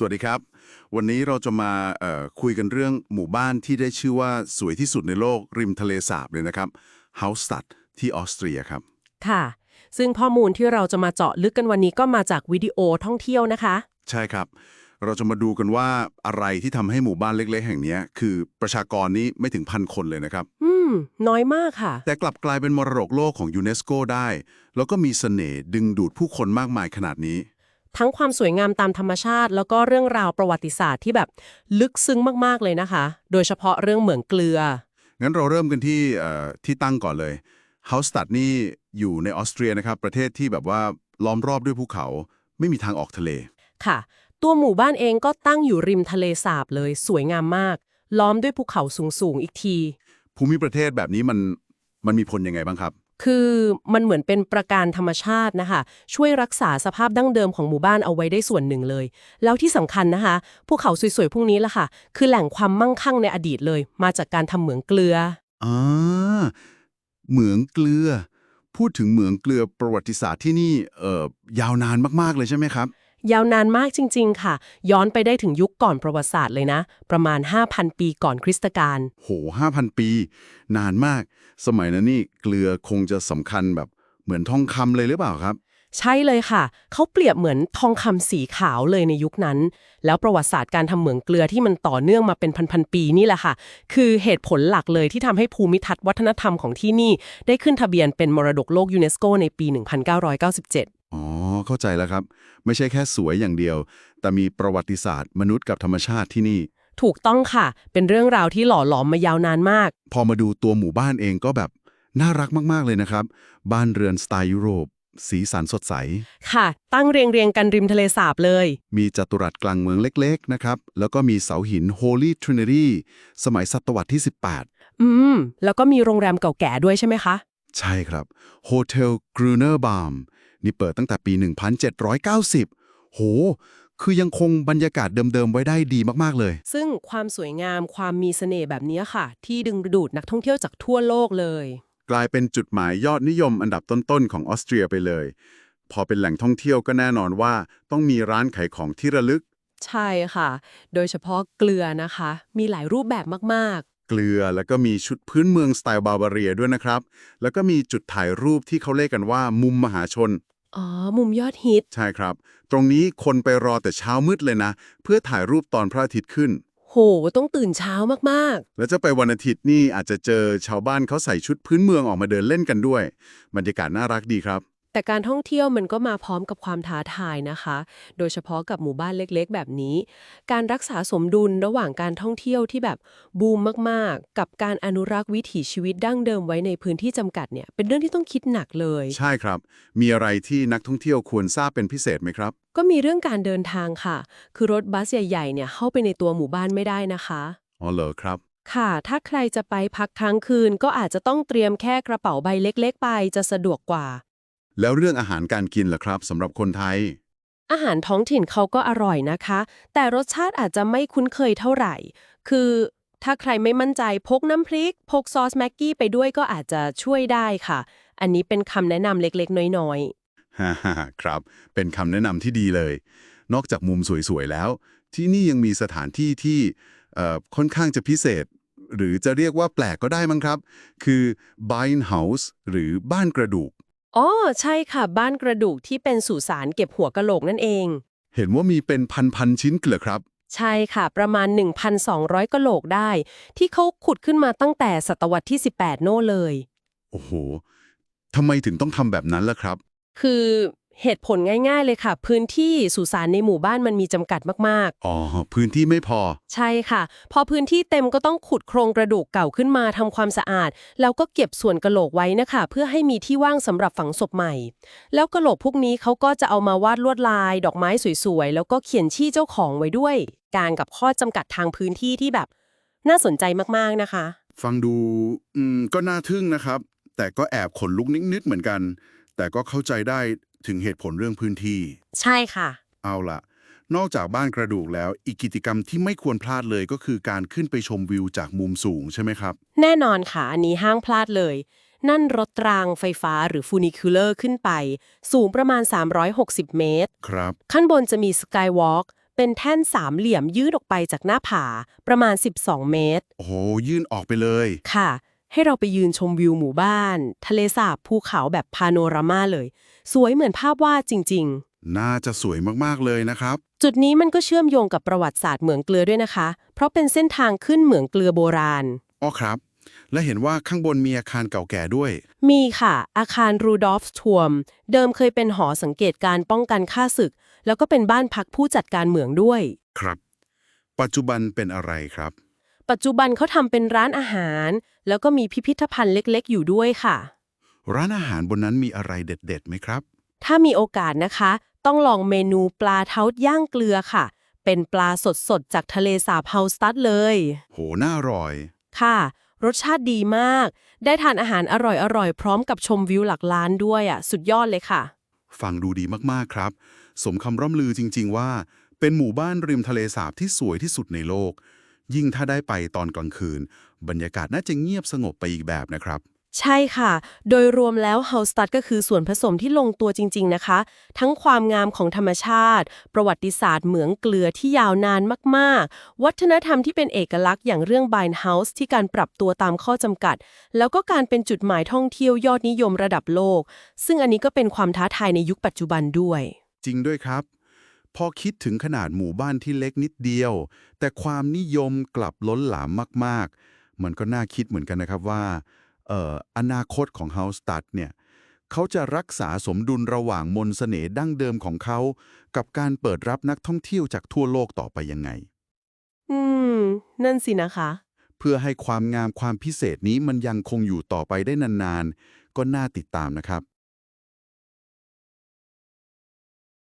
สวัสดีครับ วันนี้เราจะมาเอ่อคุยกันเรื่องหมู่บ้านที่ได้ชื่อว่าสวยที่สุดในโลกริมทะเลสาบเลยนะครับ h a u s t a d ที่ออสเตรียครับ ค่ะ ซึ่งข้อมูลที่เราจะมาเจาะลึกกันวันนี้ก็มาจากวิดีโอท่องเที่ยวนะคะ ใช่ครับ เราจะมาดูกันว่าอะไรที่ทำให้หมู่บ้านเล็ก ๆ แห่งเนี้ยคือประชากรนี้ไม่ถึงพันคนเลยนะครับ อืม น้อยมากค่ะ แต่กลับกลายเป็นมรดกโลกของยูเนสโกได้ แล้วก็มีเสน่ห์ดึงดูดผู้คนมากมายขนาดนี้ ทั้งความสวยงามตามธรรมชาติ แล้วก็เรื่องราวประวัติศาสตร์ที่แบบลึกซึ้งมากๆเลยนะคะ โดยเฉพาะเรื่องเหมืองเกลือ งั้นเราเริ่มกันที่เอ่อที่ตั้งก่อนเลย h a u s t a d นี่อยู่ในออสเตรียนะครับ ประเทศที่แบบว่าล้อมรอบด้วยภูเขา ไม่มีทางออกทะเล ค่ะ ตัวหมู่บ้านเองก็ตั้งอยู่ริมทะเลสาบเลย สวยงามมาก ล้อมด้วยภูเขาสูงๆอีกที ภูมิประเทศแบบนี้มันมันมีผลยังไงบ้างครับ คือมันเหมือนเป็นประการธรรมชาตินะคะ ช่วยรักษาสภาพดั้งเดิมของหมู่บ้านเอาไว้ได้ส่วนหนึ่งเลย แล้วที่สำคัญนะคะภูเขาสวยๆพวกนี้ล่ะค่ะ คือแหล่งความมั่งคั่งในอดีตเลย มาจากการทำเหมืองเกลืออ่าเหมืองเกลือ พูดถึงเหมืองเกลือประวัติศาสตร์ที่นี่เอ่อยาวนานมากๆเลยใช่ไหมครับ ยาวนานมากจริง ๆ ค่ะ ย้อนไปได้ถึงยุคก่อนประวัติศาสตร์เลยนะ ประมาณ 5,000 ปีก่อนคริสตกาลโหห้าพันปี นานมาก สมัยนั้นนี่เกลือคงจะสำคัญแบบเหมือนทองคำเลยหรือเปล่าครับ ใช่เลยค่ะ เขาเปรียบเหมือนทองคำสีขาวเลยในยุคนั้น แล้วประวัติศาสตร์การทำเหมืองเกลือที่มันต่อเนื่องมาเป็นพันๆปีนี่แหละค่ะ คือเหตุผลหลักเลยที่ทำให้ภูมิทัศน์วัฒนธรรมของที่นี่ ได้ขึ้นทะเบียนเป็นมรดกโลกยูเนสโกในปี 1997อ๋อ เข้าใจแล้วครับ ไม่ใช่แค่สวยอย่างเดียว แต่มีประวัติศาสตร์ มนุษย์กับธรรมชาติที่นี่ ถูกต้องค่ะ เป็นเรื่องราวที่หล่อหลอมมายาวนานมาก พอมาดูตัวหมู่บ้านเองก็แบบน่ารักมาก ๆ เลยนะครับ บ้านเรือนสไตล์ยุโรป สีสันสดใส ค่ะ ตั้งเรียงเรียงๆกันริมทะเลสาบเลย มีจัตุรัสกลางเมืองเล็ก ๆ นะครับ แล้วก็มีเสาหิน Holy Trinity สมัยศตวรรษที่อืม แล้วก็มีโรงแรมเก่าแก่ด้วยใช่ไหมคะ18ใช่ครับ Hotel Gruner Baum นี่เปิดตั้งแต่ปี 1790 โห คือยังคงบรรยากาศเดิมๆ ไว้ได้ดีมากๆเลย ซึ่งความสวยงามความมีเสน่ห์แบบนี้ค่ะ ที่ดึงดูดนักท่องเที่ยวจากทั่วโลกเลย กลายเป็นจุดหมายยอดนิยมอันดับต้นๆ ของออสเตรียไปเลย พอเป็นแหล่งท่องเที่ยวก็แน่นอนว่า ต้องมีร้านขายของที่ระลึก ใช่ค่ะ โดยเฉพาะเกลือนะคะ มีหลายรูปแบบมาก เกลือ แล้วก็มีชุดพื้นเมืองสไตล์บาบาเรียด้วยนะครับ แล้วก็มีจุดถ่ายรูปที่เขาเรียกกันว่า มุมมหาชนๆอ๋อ มุมยอดฮิต ใช่ครับ ตรงนี้คนไปรอแต่เช้ามืดเลยนะ เพื่อถ่ายรูปตอนพระอาทิตย์ขึ้น โห ต้องตื่นเช้ามากแล้วจะไปวันอาทิตย์นี่อาจจะเจอชาวบ้านเขาใส่ชุดพื้นเมืองออกมาเดินเล่นกันด้วย บรรยากาศน่ารักดีครับๆ แต่การท่องเที่ยวมันก็มาพร้อมกับความท้าทายนะคะ โดยเฉพาะกับหมู่บ้านเล็กๆ แบบนี้ การรักษาสมดุลระหว่างการท่องเที่ยวที่แบบบูมมากๆ กับการอนุรักษ์วิถีชีวิตดั้งเดิมไว้ในพื้นที่จำกัดเนี่ย เป็นเรื่องที่ต้องคิดหนักเลย ใช่ครับ มีอะไรที่นักท่องเที่ยวควรทราบเป็นพิเศษไหมครับ ก็มีเรื่องการเดินทางค่ะ คือรถบัสใหญ่ๆ เนี่ยเข้าไปในตัวหมู่บ้านไม่ได้นะคะ อ๋อเหรอครับค่ะ ถ้าใครจะไปพักค้างคืนก็อาจจะต้องเตรียมแค่กระเป๋าใบเล็ก ๆ ไปจะสะดวกกว่า แล้วเรื่องอาหารการกินล่ะครับสำหรับคนไทย อาหารท้องถิ่นเขาก็อร่อยนะคะ แต่รสชาติอาจจะไม่คุ้นเคยเท่าไหร่ คือถ้าใครไม่มั่นใจพกน้ำพริก พกซอสแม็กกี้ไปด้วยก็อาจจะช่วยได้ค่ะ อันนี้เป็นคำแนะนำเล็กๆ น้อยฮ่าฮ่าฮ่าครับ เป็นคำแนะนำที่ดีเลย นอกจากมุมสวยๆแล้ว ที่นี่ยังมีสถานที่ที่เอ่อค่อนข้างจะพิเศษ หรือจะเรียกว่าแปลกก็ได้มั้งครับ คือ b i n House หรือบ้านกระดูกๆ อ๋อใช่ค่ะ บ้านกระดูกที่เป็นสุสานเก็บหัวกะโหลกนั่นเอง เห็นว่ามีเป็นพันๆชิ้นเกลือครับ ใช่ค่ะ ประมาณ 1,200กะโหลกได้ ที่เขาขุดขึ้นมาตั้งแต่ศตวรรษที่ 18 โน่เลย โอ้โหทำไมถึงต้องทำแบบนั้นล่ะครับ คือ เหตุผลง่าย ๆ เลยค่ะ พื้นที่สุสานในหมู่บ้านมันมีจำกัดมากอ๋อ พื้นที่ไม่พอ ๆ ใช่ค่ะ พอพื้นที่เต็มก็ต้องขุดโครงกระดูกเก่าขึ้นมาทำความสะอาด แล้วก็เก็บส่วนกะโหลกไว้นะคะ เพื่อให้มีที่ว่างสำหรับฝังศพใหม่ แล้วกะโหลกพวกนี้เขาก็จะเอามาวาดลวดลาย ดอกไม้สวยๆ แล้วก็เขียนชื่อเจ้าของไว้ด้วย การกับข้อจำกัดทางพื้นที่ที่แบบ น่าสนใจมากๆนะคะ ฟังดูอืมก็น่าทึ่งนะครับ แต่ก็แอบขนลุกนิดๆเหมือนกัน แต่ก็เข้าใจได้ ถึงเหตุผลเรื่องพื้นที่ ใช่ค่ะ เอาล่ะนอกจากบ้านกระดูกแล้ว อีกกิจกรรมที่ไม่ควรพลาดเลยก็คือการขึ้นไปชมวิวจากมุมสูงใช่ไหมครับ แน่นอนค่ะ อันนี้ห้างพลาดเลย นั่นรถรางไฟฟ้าหรือฟูนิคูลเลอร์ขึ้นไป สูงประมาณ 360 เมตร ครับ ขั้นบนจะมีสกายวอล์กเป็นแท่นสามเหลี่ยมยืดออกไปจากหน้าผาประมาณ 12 เมตร โอ้โหยื่นออกไปเลย ค่ะ ให้เราไปยืนชมวิวหมู่บ้าน ทะเลสาบภูเขาแบบพาโนรามาเลย สวยเหมือนภาพวาดจริง น่าจะสวยมากๆเลยนะครับ ๆ จุดนี้มันก็เชื่อมโยงกับประวัติศาสตร์เหมืองเกลือด้วยนะคะ เพราะเป็นเส้นทางขึ้นเหมืองเกลือโบราณ อ๋อครับ และเห็นว่าข้างบนมีอาคารเก่าแก่ด้วย มีค่ะ อาคารรูดอฟส์ทวม เดิมเคยเป็นหอสังเกตการป้องกันค่าศึก แล้วก็เป็นบ้านพักผู้จัดการเหมืองด้วย ครับ ปัจจุบันเป็นอะไรครับ ปัจจุบันเขาทำเป็นร้านอาหาร แล้วก็มีพิพิธภัณฑ์เล็กๆ อยู่ด้วยค่ะ ร้านอาหารบนนั้นมีอะไรเด็ดๆไหมครับ ถ้ามีโอกาสนะคะ ต้องลองเมนูปลาเท้าย่างเกลือค่ะ เป็นปลาสดๆ จากทะเลสาบเฮาสตัดเลย โหน่าอร่อย ค่ะ รสชาติดีมาก ได้ทานอาหารอร่อยๆ พร้อมกับชมวิวหลักล้านด้วยอะ สุดยอดเลยค่ะ ฟังดูดีมากๆครับ สมคำร่ำลือจริง ๆ ว่า เป็นหมู่บ้านริมทะเลสาบที่สวยที่สุดในโลก ยิ่งถ้าได้ไปตอนกลางคืน บรรยากาศน่าจะเงียบสงบไปอีกแบบนะครับ ใช่ค่ะ โดยรวมแล้วเฮาสตัดก็คือส่วนผสมที่ลงตัวจริง ๆ นะคะ ทั้งความงามของธรรมชาติ ประวัติศาสตร์เหมืองเกลือที่ยาวนานมาก ๆ วัฒนธรรมที่เป็นเอกลักษณ์อย่างเรื่องบ n นเฮาส์ที่การปรับตัวตามข้อจำกัด แล้วก็การเป็นจุดหมายท่องเที่ยวยอดนิยมระดับโลก ซึ่งอันนี้ก็เป็นความท้าทายในยุคปัจจุบันด้วย จริงด้วยครับพอคิดถึงขนาดหมู่บ้านที่เล็กนิดเดียว แต่ความนิยมกลับล้นหลามมากๆ มันก็น่าคิดเหมือนกันนะครับว่าเอ่ออนาคตของเฮาสตัดเนี่ยเขาจะรักษาสมดุลระหว่างมนต์เสน่ห์ดั้งเดิมของเขา กับการเปิดรับนักท่องเที่ยวจากทั่วโลกต่อไปยังไง อืม นั่นสินะคะ เพื่อให้ความงามความพิเศษนี้มันยังคงอยู่ต่อไปได้นานๆ ก็น่าติดตามนะครับ